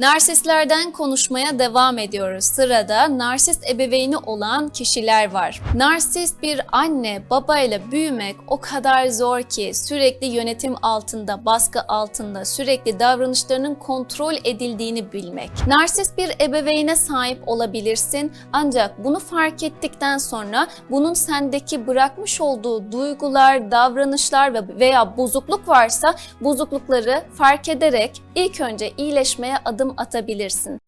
Narsistlerden konuşmaya devam ediyoruz. Sırada narsist ebeveyni olan kişiler var. Narsist bir anne babayla büyümek o kadar zor ki sürekli yönetim altında, baskı altında, sürekli davranışlarının kontrol edildiğini bilmek. Narsist bir ebeveyne sahip olabilirsin ancak bunu fark ettikten sonra bunun sendeki bırakmış olduğu duygular, davranışlar ve veya bozukluk varsa bozuklukları fark ederek ilk önce iyileşmeye adım atabilirsin.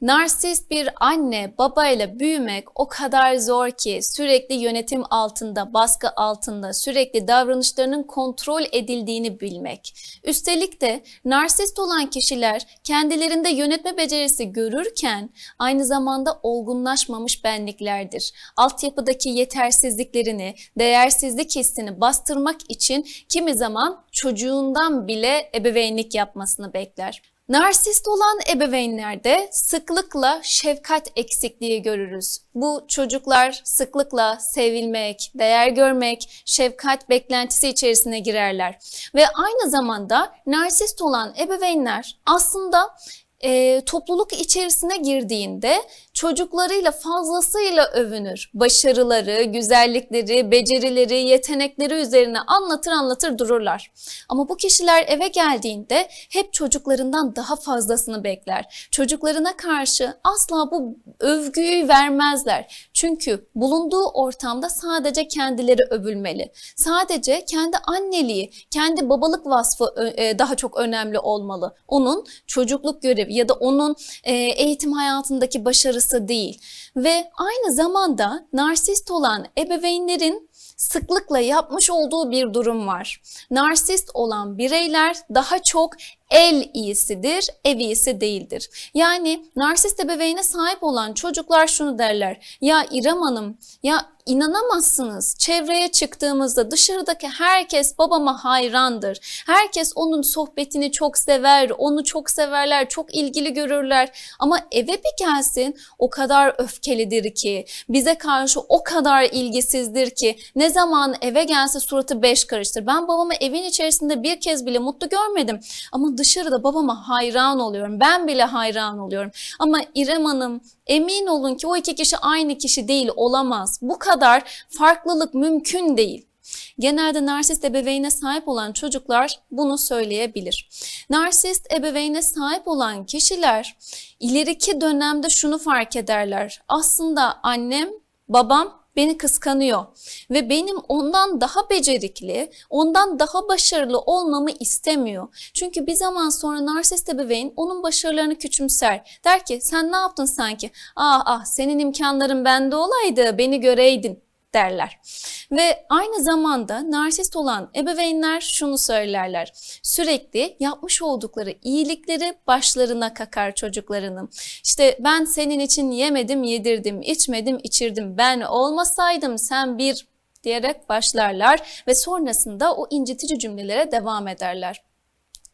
Narsist bir anne babayla büyümek o kadar zor ki sürekli yönetim altında, baskı altında, sürekli davranışlarının kontrol edildiğini bilmek. Üstelik de narsist olan kişiler kendilerinde yönetme becerisi görürken aynı zamanda olgunlaşmamış benliklerdir. Altyapıdaki yetersizliklerini, değersizlik hissini bastırmak için kimi zaman çocuğundan bile ebeveynlik yapmasını bekler. Narsist olan ebeveynlerde sıklıkla şefkat eksikliği görürüz. Bu çocuklar sıklıkla sevilmek, değer görmek, şefkat beklentisi içerisine girerler. Ve aynı zamanda narsist olan ebeveynler aslında e, topluluk içerisine girdiğinde çocuklarıyla fazlasıyla övünür. Başarıları, güzellikleri, becerileri, yetenekleri üzerine anlatır anlatır dururlar. Ama bu kişiler eve geldiğinde hep çocuklarından daha fazlasını bekler. Çocuklarına karşı asla bu övgüyü vermezler. Çünkü bulunduğu ortamda sadece kendileri övülmeli. Sadece kendi anneliği, kendi babalık vasfı e, daha çok önemli olmalı. Onun çocukluk görevi ya da onun e, eğitim hayatındaki başarısı değil. Ve aynı zamanda narsist olan ebeveynlerin sıklıkla yapmış olduğu bir durum var. Narsist olan bireyler daha çok el iyisidir, ev iyisi değildir. Yani narsist ebeveyne sahip olan çocuklar şunu derler. Ya İrem Hanım, ya inanamazsınız. Çevreye çıktığımızda dışarıdaki herkes babama hayrandır. Herkes onun sohbetini çok sever, onu çok severler, çok ilgili görürler. Ama eve bir gelsin o kadar öfkelidir ki, bize karşı o kadar ilgisizdir ki ne zaman eve gelse suratı beş karıştır. Ben babamı evin içerisinde bir kez bile mutlu görmedim. Ama dışarıda babama hayran oluyorum. Ben bile hayran oluyorum. Ama İrem Hanım emin olun ki o iki kişi aynı kişi değil olamaz. Bu kadar farklılık mümkün değil. Genelde narsist ebeveyne sahip olan çocuklar bunu söyleyebilir. Narsist ebeveyne sahip olan kişiler ileriki dönemde şunu fark ederler. Aslında annem, babam beni kıskanıyor ve benim ondan daha becerikli, ondan daha başarılı olmamı istemiyor. Çünkü bir zaman sonra narsist ebeveyn onun başarılarını küçümser. Der ki sen ne yaptın sanki? Ah ah senin imkanların bende olaydı beni göreydin derler. Ve aynı zamanda narsist olan ebeveynler şunu söylerler. Sürekli yapmış oldukları iyilikleri başlarına kakar çocuklarının. İşte ben senin için yemedim, yedirdim, içmedim, içirdim. Ben olmasaydım sen bir diyerek başlarlar ve sonrasında o incitici cümlelere devam ederler.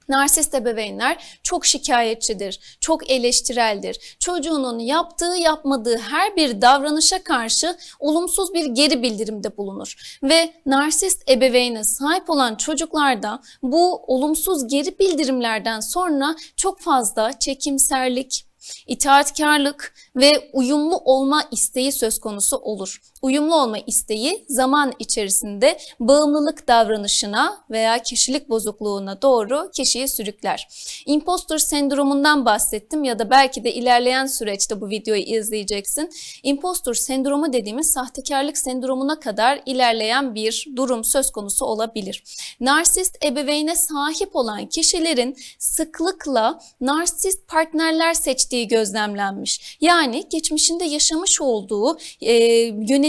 Narsist ebeveynler çok şikayetçidir, çok eleştireldir. Çocuğunun yaptığı yapmadığı her bir davranışa karşı olumsuz bir geri bildirimde bulunur. Ve narsist ebeveyne sahip olan çocuklarda bu olumsuz geri bildirimlerden sonra çok fazla çekimserlik, itaatkarlık ve uyumlu olma isteği söz konusu olur. Uyumlu olma isteği zaman içerisinde bağımlılık davranışına veya kişilik bozukluğuna doğru kişiyi sürükler. Impostor sendromundan bahsettim ya da belki de ilerleyen süreçte bu videoyu izleyeceksin. Impostor sendromu dediğimiz sahtekarlık sendromuna kadar ilerleyen bir durum söz konusu olabilir. Narsist ebeveyne sahip olan kişilerin sıklıkla narsist partnerler seçtiği gözlemlenmiş. Yani geçmişinde yaşamış olduğu e,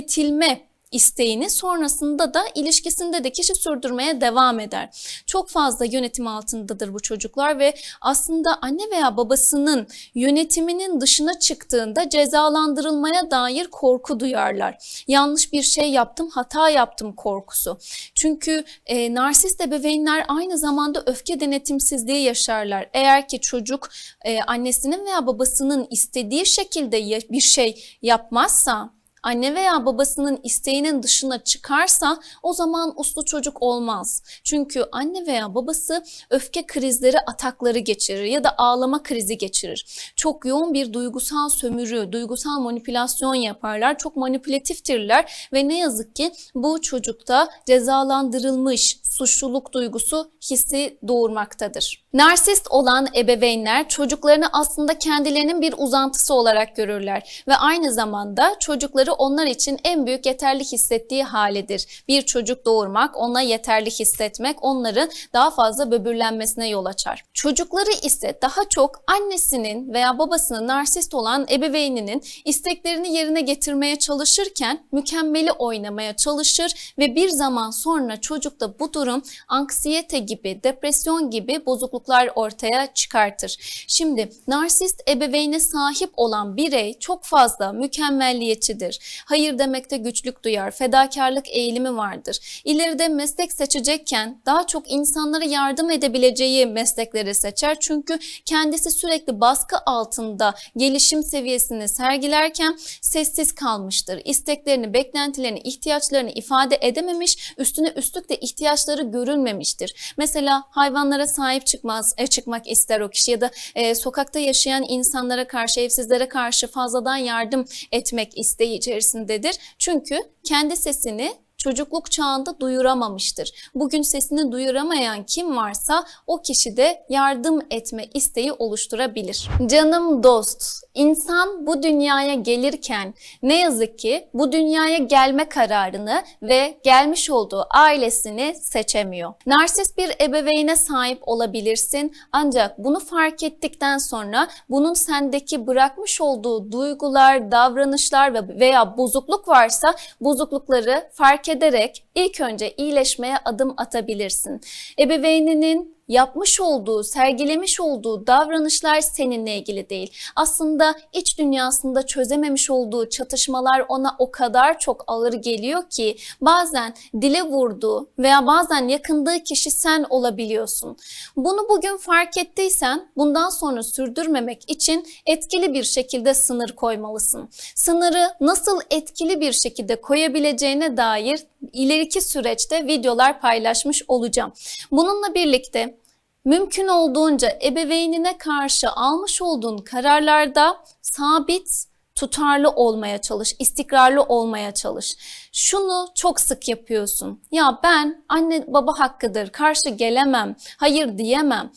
yönetilme isteğini sonrasında da ilişkisinde de kişi sürdürmeye devam eder. Çok fazla yönetim altındadır bu çocuklar ve aslında anne veya babasının yönetiminin dışına çıktığında cezalandırılmaya dair korku duyarlar. Yanlış bir şey yaptım, hata yaptım korkusu. Çünkü e, narsist ebeveynler aynı zamanda öfke denetimsizliği yaşarlar. Eğer ki çocuk e, annesinin veya babasının istediği şekilde bir şey yapmazsa anne veya babasının isteğinin dışına çıkarsa o zaman uslu çocuk olmaz. Çünkü anne veya babası öfke krizleri, atakları geçirir ya da ağlama krizi geçirir. Çok yoğun bir duygusal sömürü, duygusal manipülasyon yaparlar. Çok manipülatiftirler ve ne yazık ki bu çocukta cezalandırılmış suçluluk duygusu hissi doğurmaktadır. Narsist olan ebeveynler çocuklarını aslında kendilerinin bir uzantısı olarak görürler ve aynı zamanda çocukları onlar için en büyük yeterli hissettiği halidir. Bir çocuk doğurmak, ona yeterli hissetmek onların daha fazla böbürlenmesine yol açar. Çocukları ise daha çok annesinin veya babasının narsist olan ebeveyninin isteklerini yerine getirmeye çalışırken mükemmeli oynamaya çalışır ve bir zaman sonra çocukta bu durum anksiyete gibi, depresyon gibi bozukluklar ortaya çıkartır. Şimdi narsist ebeveyne sahip olan birey çok fazla mükemmelliyetçidir. Hayır demekte güçlük duyar, fedakarlık eğilimi vardır. İleride meslek seçecekken daha çok insanlara yardım edebileceği meslekleri seçer. Çünkü kendisi sürekli baskı altında gelişim seviyesini sergilerken sessiz kalmıştır. İsteklerini, beklentilerini, ihtiyaçlarını ifade edememiş, üstüne üstlük de ihtiyaçları görülmemiştir. Mesela hayvanlara sahip çıkmaz, e, çıkmak ister o kişi ya da e, sokakta yaşayan insanlara karşı, evsizlere karşı fazladan yardım etmek isteği içerisindedir. Çünkü kendi sesini çocukluk çağında duyuramamıştır. Bugün sesini duyuramayan kim varsa o kişi de yardım etme isteği oluşturabilir. Canım dost, insan bu dünyaya gelirken ne yazık ki bu dünyaya gelme kararını ve gelmiş olduğu ailesini seçemiyor. Narsist bir ebeveyne sahip olabilirsin ancak bunu fark ettikten sonra bunun sendeki bırakmış olduğu duygular, davranışlar ve veya bozukluk varsa bozuklukları fark ederek ilk önce iyileşmeye adım atabilirsin. Ebeveyninin yapmış olduğu, sergilemiş olduğu davranışlar seninle ilgili değil. Aslında iç dünyasında çözememiş olduğu çatışmalar ona o kadar çok ağır geliyor ki bazen dile vurduğu veya bazen yakındığı kişi sen olabiliyorsun. Bunu bugün fark ettiysen bundan sonra sürdürmemek için etkili bir şekilde sınır koymalısın. Sınırı nasıl etkili bir şekilde koyabileceğine dair ileriki süreçte videolar paylaşmış olacağım. Bununla birlikte mümkün olduğunca ebeveynine karşı almış olduğun kararlarda sabit tutarlı olmaya çalış, istikrarlı olmaya çalış. Şunu çok sık yapıyorsun. Ya ben anne baba hakkıdır, karşı gelemem, hayır diyemem.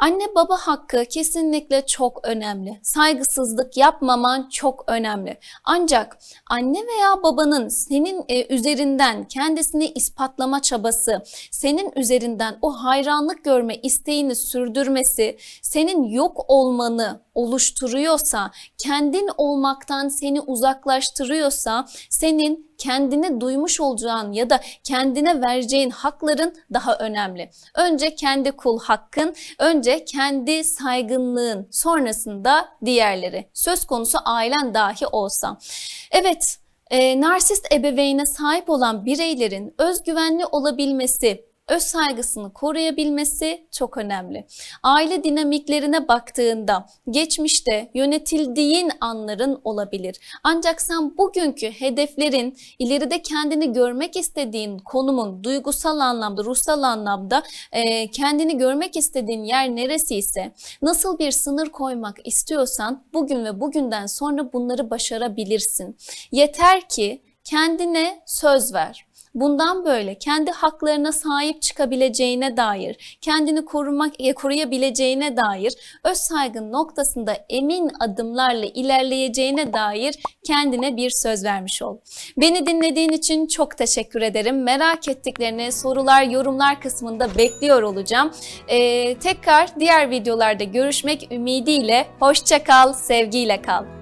Anne baba hakkı kesinlikle çok önemli. Saygısızlık yapmaman çok önemli. Ancak anne veya babanın senin e, üzerinden kendisini ispatlama çabası, senin üzerinden o hayranlık görme isteğini sürdürmesi, senin yok olmanı oluşturuyorsa, kendin olmaktan seni uzaklaştırıyorsa, senin kendine duymuş olacağın ya da kendine vereceğin hakların daha önemli. Önce kendi kul hakkın, önce kendi saygınlığın, sonrasında diğerleri. Söz konusu ailen dahi olsa. Evet, e, narsist ebeveyne sahip olan bireylerin özgüvenli olabilmesi, öz saygısını koruyabilmesi çok önemli. Aile dinamiklerine baktığında geçmişte yönetildiğin anların olabilir. Ancak sen bugünkü hedeflerin ileride kendini görmek istediğin konumun duygusal anlamda, ruhsal anlamda e, kendini görmek istediğin yer neresi ise nasıl bir sınır koymak istiyorsan bugün ve bugünden sonra bunları başarabilirsin. Yeter ki kendine söz ver. Bundan böyle kendi haklarına sahip çıkabileceğine dair, kendini korumak e, koruyabileceğine dair öz saygın noktasında emin adımlarla ilerleyeceğine dair kendine bir söz vermiş ol. Beni dinlediğin için çok teşekkür ederim. Merak ettiklerini sorular, yorumlar kısmında bekliyor olacağım. Ee, tekrar diğer videolarda görüşmek ümidiyle. Hoşça kal, sevgiyle kal.